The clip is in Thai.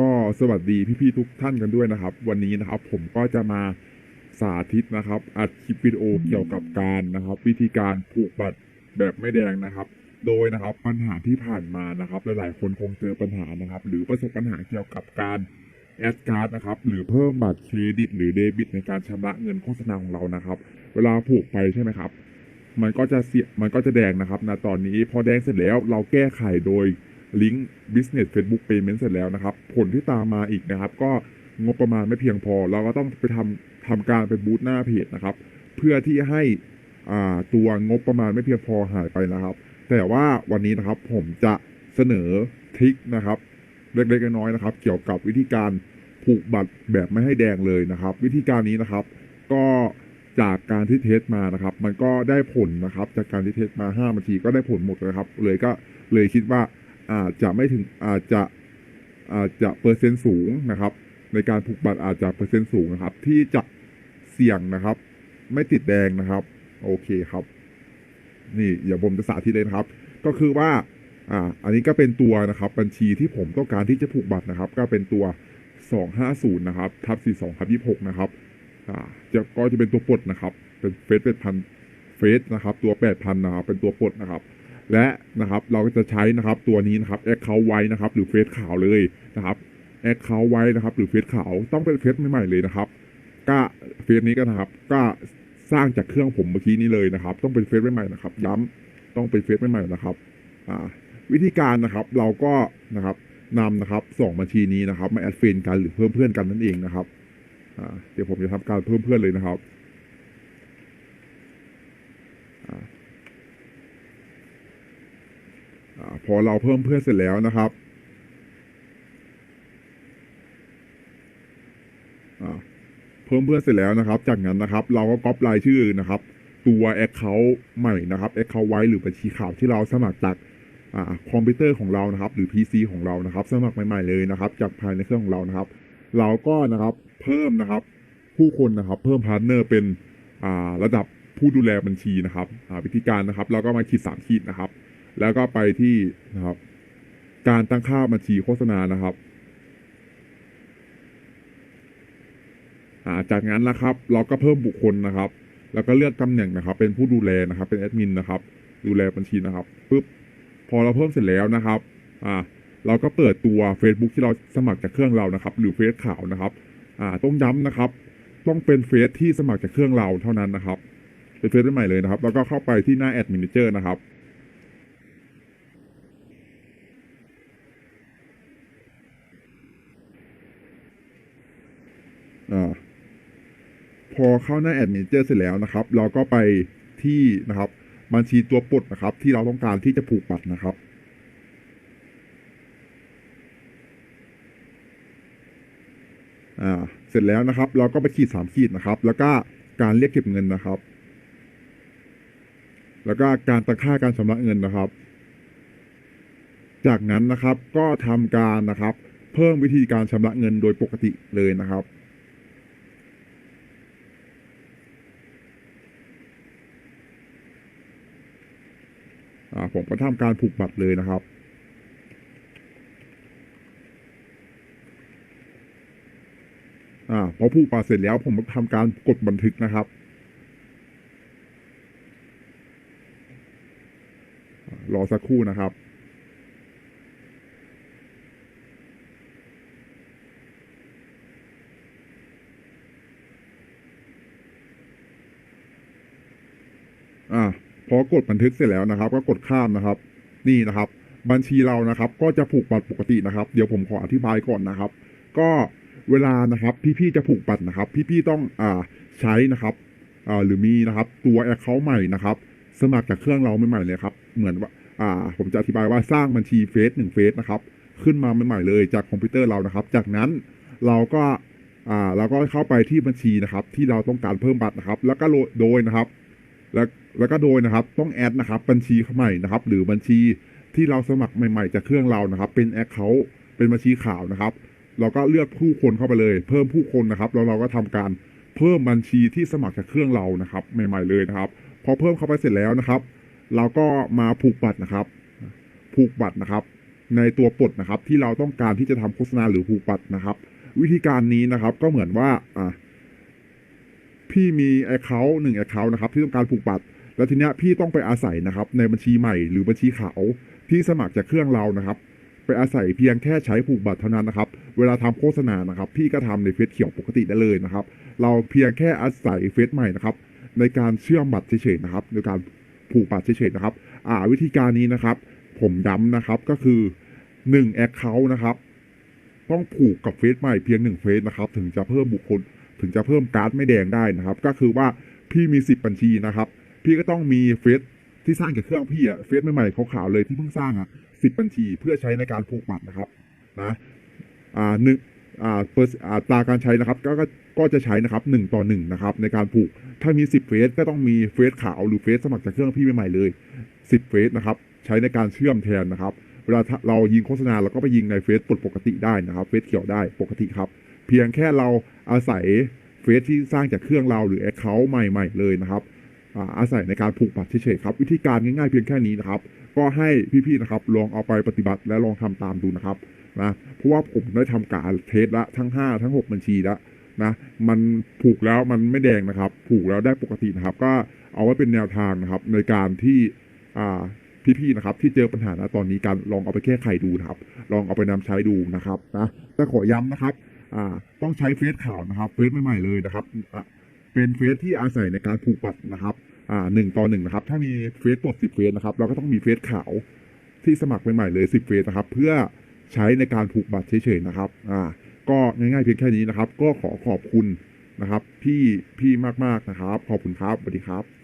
ก็สวัสดีพี่ๆทุกท่านกันด้วยนะครับ วันนี้นะครับผมก็จะมาสาธิตนะครับ อัดคลิปวิดีโอเกี่ยวกับการนะครับ วิธีการผูกบัตรแบบไม่แดงนะครับ โดยนะครับปัญหาที่ผ่านมานะครับหลายๆคนคงเจอปัญหานะครับ หรือประสบปัญหาเกี่ยวกับการแอดการ์ดนะครับหรือเพิ่มบัตรเครดิต หรือเดบิต ในการชำระเงินโฆษณาของเรานะครับ เวลาผูกไปใช่ไหมครับ มันก็จะเสียมันก็จะแดงนะครับนะตอนนี้พอแดงเสร็จแล้วเราแก้ไขโดย ลิงก์ business facebook payment เสร็จแล้วนะครับ ผลที่ตามมาอีกนะครับ ก็งบประมาณไม่เพียงพอ เราก็ต้องไปทำทำการไปบูตหน้าเพจนะครับ เพื่อที่ให้อ่าตัวงบประมาณไม่เพียงพอหายไปนะครับ แต่ว่าวันนี้นะครับผมจะเสนอทริคนะครับเล็กๆน้อยๆนะครับ เกี่ยวกับวิธีการผูกบัตรแบบไม่ให้แดงเลยนะครับ วิธีการนี้นะครับ ก็จากการที่เทสมานะครับ มันก็ได้ผลนะครับ จากการที่เทสมา5นาทีก็ได้ผลหมดเลยครับ เลยก็เลยคิดว่า อาจจะไม่ถึงอาจจะอาจจะเปอร์เซ็นต์สูงนะครับ ในการผูกบัตรอาจจะเปอร์เซ็นต์สูงนะครับ ที่จะเสี่ยงนะครับ ไม่ติดแดงนะครับ โอเคครับ นี่เดี๋ยวผมจะสาธิตเลยนะครับ ก็คือว่าอ่า อันนี้ก็เป็นตัวนะครับ บัญชีที่ผมต้องการที่จะผูกบัตรนะครับ ก็เป็นตัว 250 นะครับ ทับ 42ทับ26 นะครับอ่าจะก็จะเป็นตัวปลดนะครับ เป็นเฟสเป็นพันเฟสนะครับ ตัว 8,000 นะครับ เป็นตัวปลดนะครับ และนะครับเราก็จะใช้นะครับตัวนี้นะครับแอคเคาท์ไว้นะครับ หรือเฟสขาวเลยนะครับแอคเคาท์ไว้นะครับ หรือเฟสขาวต้องเป็นเฟสใหม่ๆเลยนะครับก็เฟสนี้ก็นะครับ ก็สร้างจากเครื่องผมเมื่อกี้นี้เลยนะครับ ต้องเป็นเฟสใหม่ๆนะครับ ย้ำต้องเป็นเฟสใหม่ๆนะครับอ่าวิธีการนะครับเราก็นะครับนำนะครับสองบัญชีนี้นะครับมาแอดเฟรนกันหรือเพิ่มเพื่อนกันนั่นเองนะครับเดี๋ยวผมจะทำการเพิ่มเพื่อนเลยนะครับ อพอเราเพิ่มเพื่อนเสร็จแล้วนะครับเพิ่มเพื่อนเสร็จแล้วนะครับ จากนั้นนะครับ เราก็ก๊อปรายชื่อนะครับ ตัวแอคเคาท์ใหม่นะครับแอคเคาท์ไว้หรือบัญชีข่าวที่เราสมัครจากอคอมพิวเตอร์ของเรานะครับ หรือ PC ของเรานะครับ สมัครใหม่ๆเลยนะครับ จากภายในเครื่องของเรานะครับ เราก็นะครับเพิ่มนะครับผู้คนนะครับ เพิ่มพาร์ทเนอร์เป็นระดับผู้ดูแลบัญชีนะครับวิธีการนะครับ เราก็มาขีดสามขีดนะครับ แล้วก็ไปที่นะครับ การตั้งค่าบัญชีโฆษณานะครับอ่าจากนั้นนะครับ เราก็เพิ่มบุคคลนะครับ แล้วก็เลือกตำแหน่งนะครับ เป็นผู้ดูแลนะครับ เป็นแอดมินนะครับ ดูแลบัญชีนะครับปุ๊บพอเราเพิ่มเสร็จแล้วนะครับ อ่า เราก็เปิดตัว Facebook ที่เราสมัครจากเครื่องเรานะครับ หรือเฟซขาวนะครับ อ่า ต้องย้ำนะครับ ต้องเป็นเฟซที่สมัครจากเครื่องเราเท่านั้นนะครับ เป็นเฟซใหม่เลยนะครับ แล้วก็เข้าไปที่หน้าแอดมินเจอร์นะครับ พอเข้าหน้าแอดมินเจอร์เสร็จแล้วนะครับ เราก็ไปที่นะครับ บัญชีตัวปลดนะครับ ที่เราต้องการที่จะผูกบัตรนะครับเสร็จแล้วนะครับ เราก็ไปขีดสามขีดนะครับ แล้วก็การเรียกเก็บเงินนะครับ แล้วก็การตั้งค่าการชำระเงินนะครับ จากนั้นนะครับก็ทำการนะครับ เพิ่มวิธีการชำระเงินโดยปกติเลยนะครับ อ่าผม ก็ทำการผูกบัตรเลยนะครับ อ่าพอผูกบัตรเสร็จแล้วผมก็ทำการกดบันทึกนะครับรอสักครู่นะครับ อ่า พอกดบันทึกเสร็จแล้วนะครับ ก็กดข้ามนะครับ นี่นะครับ บัญชีเรานะครับ ก็จะผูกบัตรปกตินะครับ เดี๋ยวผมขออธิบายก่อนนะครับ ก็เวลานะครับพี่ๆจะผูกบัตรนะครับ พี่ๆต้องอ่าใช้นะครับอ่าหรือมีนะครับตัวแอคเคาท์ใหม่นะครับ สมัครจากเครื่องเราใหม่ๆเลยครับ เหมือนว่าอ่าผมจะอธิบายว่าสร้างบัญชีเฟซหนึ่งเฟซนะครับ ขึ้นมาใหม่ๆเลยจากคอมพิวเตอร์เรานะครับ จากนั้นเราก็อ่าเราก็เข้าไปที่บัญชีนะครับ ที่เราต้องการเพิ่มบัตรนะครับ แล้วก็โดยนะครับ แล้ว แล้วก็โดยนะครับต้องแอดนะครับบัญชีใหม่นะครับ หรือบัญชีที่เราสมัครใหม่ๆจากเครื่องเรานะครับ เป็นแอคเคาท์เป็นบัญชีข่าวนะครับ เราก็เลือกผู้คนเข้าไปเลย เพิ่มผู้คนนะครับแล้วเราก็ทำการเพิ่มบัญชีที่สมัครจากเครื่องเรานะครับ ใหม่ ๆเลยนะครับ พอเพิ่มเข้าไปเสร็จแล้วนะครับ เราก็มาผูกบัตรนะครับ ผูกบัตรนะครับ ในตัวปลดนะครับ ที่เราต้องการที่จะทำโฆษณาหรือผูกบัตรนะครับ วิธีการนี้นะครับก็เหมือนว่าอะพี่มีแอคเคาท์หนึ่งแอคเคาท์นะครับ ที่ต้องการผูกบัตร แล้วทีเนี้ยพี่ต้องไปอาศัยนะครับ ในบัญชีใหม่หรือบัญชีขาวที่สมัครจากเครื่องเรานะครับ ไปอาศัยเพียงแค่ใช้ผูกบัตรเท่านั้นนะครับ เวลาทำโฆษณานะครับ พี่ก็ทำในเฟซเขียวปกติได้เลยนะครับ เราเพียงแค่อาศัยเฟซใหม่นะครับ ในการเชื่อมบัตรเฉยๆนะครับในการผูกบัตรเฉยๆนะครับ อ่าวิธีการนี้นะครับ ผมย้ำนะครับก็คือ1แอคเคาท์นะครับต้องผูกกับเฟซใหม่เพียงหนึ่งเฟซนะครับ ถึงจะเพิ่มบุคคล ถึงจะเพิ่มการ์ดไม่แดงได้นะครับ ก็คือว่าพี่มีสิบบัญชีนะครับ พี่ก็ต้องมีเฟซที่สร้างจากเครื่องพี่อะเฟซใหม่ๆขาวๆเลยที่เพิ่งสร้างอะสิบบัญชีเพื่อใช้ในการผูกบัตรนะครับนะอ่าหนึ่งอ่าเปอร์อัตาการใช้นะครับก็ก็จะใช้นะครับหนึ่งต่อหนึ่งนะครับ ในการผูกถ้ามีสิบเฟซก็ต้องมีเฟซขาวหรือเฟซสมัครจากเครื่องพี่ใหม่ๆเลยสิบเฟซนะครับใช้ในการเชื่อมแทนนะครับ เวลาเรายิงโฆษณาเราก็ไปยิงในเฟซปกปกติได้นะครับเฟซเขียวได้ปกติครับ เพียงแค่เราอาศัยเฟซที่สร้างจากเครื่องเราหรือแอคเคาท์ใหม่ ๆ เลยนะครับ อาศัยในการผูกบัตรเฉยๆครับ วิธีการง่ายๆเพียงแค่นี้นะครับ ก็ให้พี่ๆนะครับลองเอาไปปฏิบัติและลองทำตามดูนะครับนะเพราะว่าผมได้ทำการเทสละทั้ง 5 ทั้ง 6 บัญชีแล้วนะมันผูกแล้วมันไม่แดงนะครับ ผูกแล้วได้ปกตินะครับ ก็เอาไว้เป็นแนวทางนะครับ ในการที่อ่าพี่ๆนะครับ ที่เจอปัญหาณตอนนี้การลองเอาไปแก้ไขดูนะครับ ลองเอาไปนำใช้ดูนะครับนะแต่ขอย้ำนะครับอ่าต้องใช้เฟซขาวนะครับเฟซใหม่ๆเลยนะครับ เป็นเฟซที่อาศัยในการผูกบัตรนะครับ อ่าหนึ่งต่อหนึ่งนะครับ ถ้ามีเฟสหมดสิบเฟสนะครับ เราก็ต้องมีเฟสขาวที่สมัครใหม่ๆเลยสิบเฟสนะครับ เพื่อใช้ในการผูกบัตรเฉยๆนะครับ อ่า ก็ง่ายๆเพียงแค่นี้นะครับ ก็ขอขอบคุณนะครับ พี่พี่มากๆนะครับ ขอบคุณครับสวัสดีครับ